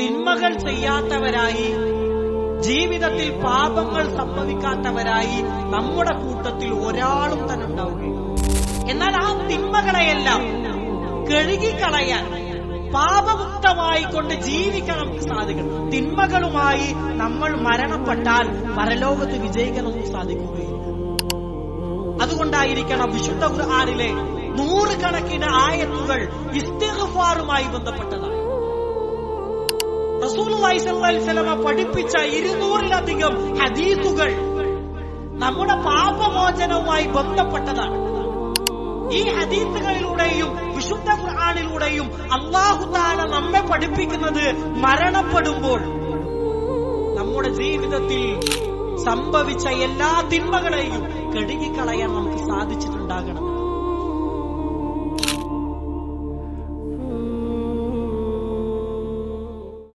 തിന്മകൾ ചെയ്യാത്തവരായി ജീവിതത്തിൽ പാപങ്ങൾ സംഭവിക്കാത്തവരായി നമ്മുടെ കൂട്ടത്തിൽ ഒരാളും തന്നെ ഉണ്ടാവുകയും എന്നാൽ ആ തിന്മകളെയെല്ലാം കഴുകിക്കളയാൻ പാപമുക്തമായി കൊണ്ട് ജീവിക്കാൻ നമുക്ക് സാധിക്കണം. തിന്മകളുമായി നമ്മൾ മരണപ്പെട്ടാൽ പരലോകത്ത് വിജയിക്കാൻ നമുക്ക് സാധിക്കുകയില്ല. അതുകൊണ്ടായിരിക്കണം വിശുദ്ധ ഖുർആനിലെ നൂറുകണക്കിന് ആയത്തുകൾ ഇസ്തിഗ്ഫാറുമായി ബന്ധപ്പെട്ടതാണ്. വസല്ലമ പഠിപ്പിച്ച ഇരുന്നൂറിലധികം ഹദീസുകൾ നമ്മുടെ പാപമോചനവുമായി ബന്ധപ്പെട്ടതാണ്. ഈ ഹദീസുകളിലൂടെയും വിശുദ്ധ ഖുർആാനിലൂടെയും അള്ളാഹുദാന നമ്മെ പഠിപ്പിക്കുന്നത് മരണപ്പെടുമ്പോൾ നമ്മുടെ ജീവിതത്തിൽ സംഭവിച്ച എല്ലാ തിന്മകളെയും കഴുകിക്കളയാൻ നമുക്ക് സാധിച്ചിട്ടുണ്ടാകണം.